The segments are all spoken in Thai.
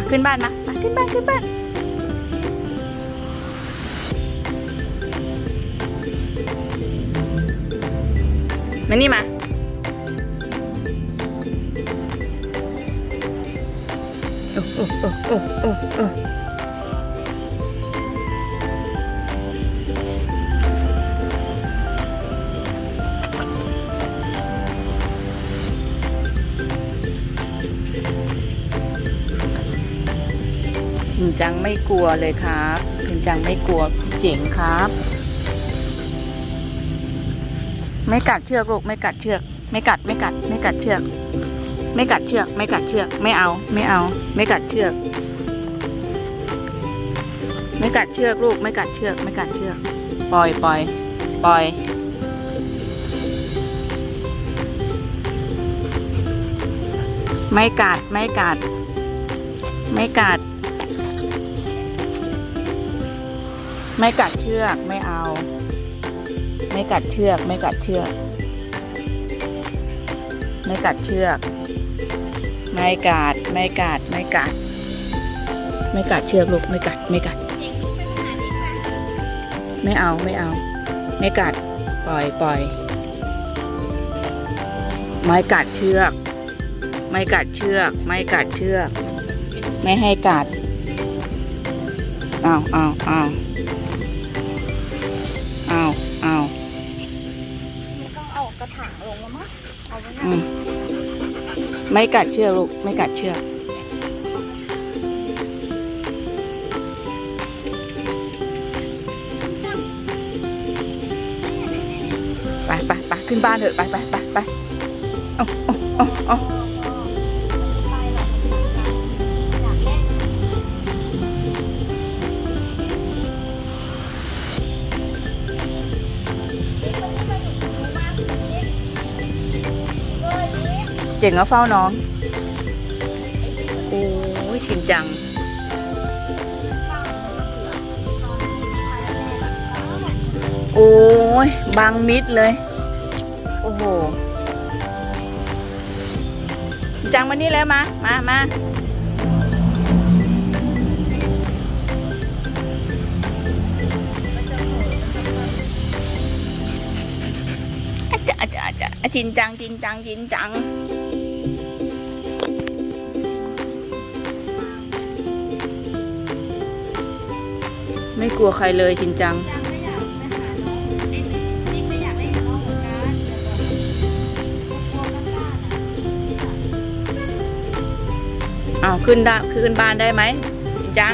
มาขึ้นบ้านมามาขึ้นบ้านขึ้นบ้านมานี่มาโอ้โอ้โอ้โอ้โอ้ จังไม่กลัวเลยครับชินจังไม่กลัวเจ๋งครับ ไม่กัดเชือกลูกไม่กัดเชือก ไม่กัดไม่กัด ไม่กัดเชือก ไม่กัดเชือก ไม่กัดเชือก ไม่เอา ไม่เอา ไม่กัดเชือก ไม่กัดเชือกลูก ไม่กัดเชือก ไม่กัดเชือก ปล่อยปล่อยปล่อยไม่กัดไม่กัด ไม่กัด ไม่กัดเชือกไม่เอา ไม่กัดเชือก ไม่กัดเชือก ไม่กัดเชือก ไม่กัด ไม่กัด ไม่กัด ไม่กัดเชือกลูกไม่กัด ไม่กัด ไม่เอาไม่เอา ไม่กัด ปล่อยปล่อยไม่กัดเชือก ไม่กัดเชือก ไม่กัดเชือก ไม่ให้กัด เอาเอาเอาเอา อืมไม่กัดเชือกลูก ไม่กัดเชือกไปไปไปขึ้นบ้านเถอะไปไปไปไปเอาเอาเอาเอา เจ๋งก็เฝ้าน้อง โอ้ยชินจัง โอ้ยบังมิดเลย โอ้โห จังมานี่แล้วมา มามาอาจจะอาจจะอาจจะอะจินจังจินจังจินจัง ไม่กลัวใครเลยชินจังยังไม่อยากไปหาน้องเอ็งไม่ไม่อยากเล่นกับน้องเหมือนกันแต่แบบกลัวกันบ้านอะอ้าวขึ้นได้ขึ้นบ้านได้ไหมจริงจัง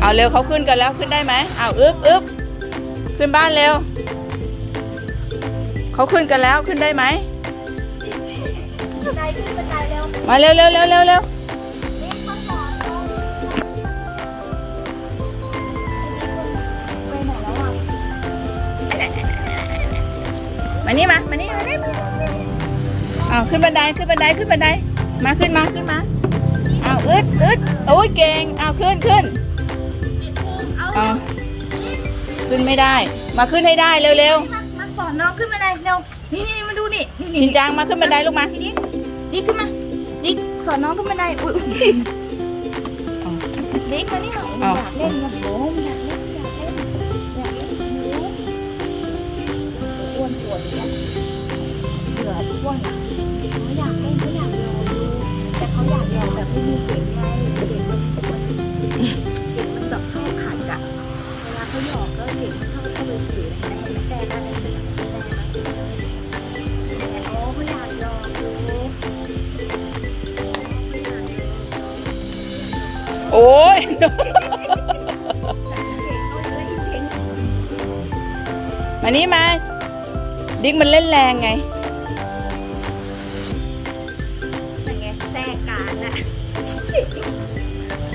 เอาเร็วเขาขึ้นกันแล้วขึ้นได้ไหมเอาวอึ๊บอึ๊บขึ้นบ้านเร็ว เขาขึ้นกันแล้วขึ้นได้ไหมบันไดขึ้นบันไดเร็วมาเร็วเร็วเร็วเร็วเร็ว มานี่มา มานี่มานี่อ้าวขึ้นบันไดขึ้นบันไดขึ้นบันได มาขึ้นมาขึ้นมาอ้าวอึดอึดโอ้ยเก่งอ้าวขึ้นขึ้นเอาอ้าวขึ้นไม่ได้ มาขึ้นให้ได้เร็วเร็วมามาสอนน้องขึ้นบันไดเร็วนี่นี่มาดูนี่นี่ๆนี่ชินจังมาขึ้นบันไดลูกมาทีนี้นี่ขึ้นมานี่สอนน้องขึ้นบันไดอุ้ยอ้าวนี่มานี่มาเอาอยากเล่นนะโอ้ยอยากเล่น วนอะเขาอยากเล่นเขาอยากหยอกดูแต่เขาอยากหยอกแบบไม่มีเสียงไงเด็กมันปวดเด็กมันแบบชอบขัดอะเวลาเขาหยอกก็เด็กมันชอบเข้าไปฝืนเห็นไหมเห็นไหมแฟนอะไรเป็นแบบนี้ได้ไหมแต่โอ้เขาอยากหยอกดูโอ้ยมานี่มา ดิ๊กมันเล่นแรงไง ไงแทรกกลารน่ะ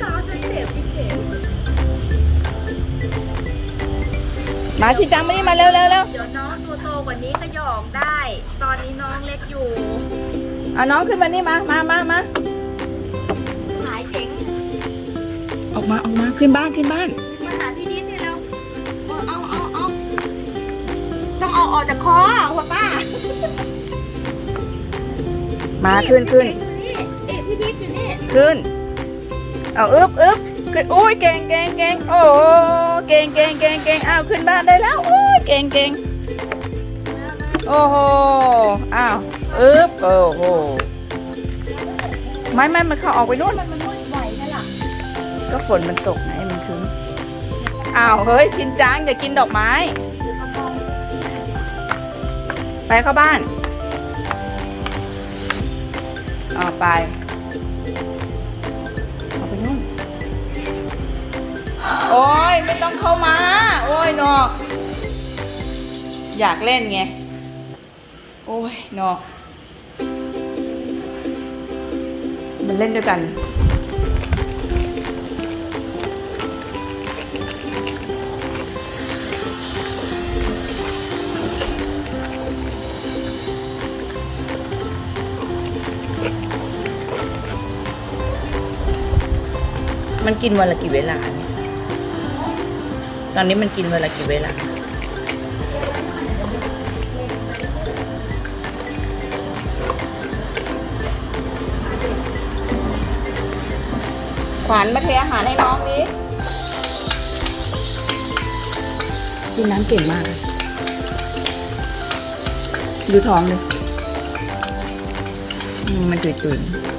ตาฉันเจ็บพี่เจ็บมาชินจังมานี่มาเร็วเร็วเร็วเดี๋ยวน้องตัวโตกว่านี้ก็หยอกได้ ตอนนี้น้องเล็กอยู่เอาน้องขึ้นมานี่มามามามาหายเจ๋งออกมาออกมาขึ้นบ้านขึ้นบ้านมาหาพี่นิดนี่แล้วเอาเอาเอาเอาต้องเอาออกจากคอหัวป้า มาขึ้นขึ้น ขึ้น เอาอึบอึบขึ้นอุ้ยเก่งเก่งเก่งโอ้เก่งเก่งเก่งเก่งอ้าวขึ้นบ้านได้แล้วอุ้ยเก่งเก่งโอ้โหอ้าวอึบโอ้โหไม่ไม่มันเข้าออกไปนู่นมันมันไหวนั่นล่ะก็ฝนมันตกไงมันคึ้มอ้าวเฮ้ยชินจังอย่ากินดอกไม้ ไปเข้าบ้านอาไปเอาไป โอ้ยไม่ต้องเข้ามา โอ้ยนอก อยากเล่นไง โอ้ยนอกมันเล่นด้วยกัน มันกินวันละกี่เวลาเนี่ย ตอนนี้มันกินวันละกี่เวลาขวัญมาเทอาหารให้น้องดิกินน้ำเก่งมากเลยดูท้องเลยอืมมันตุยๆ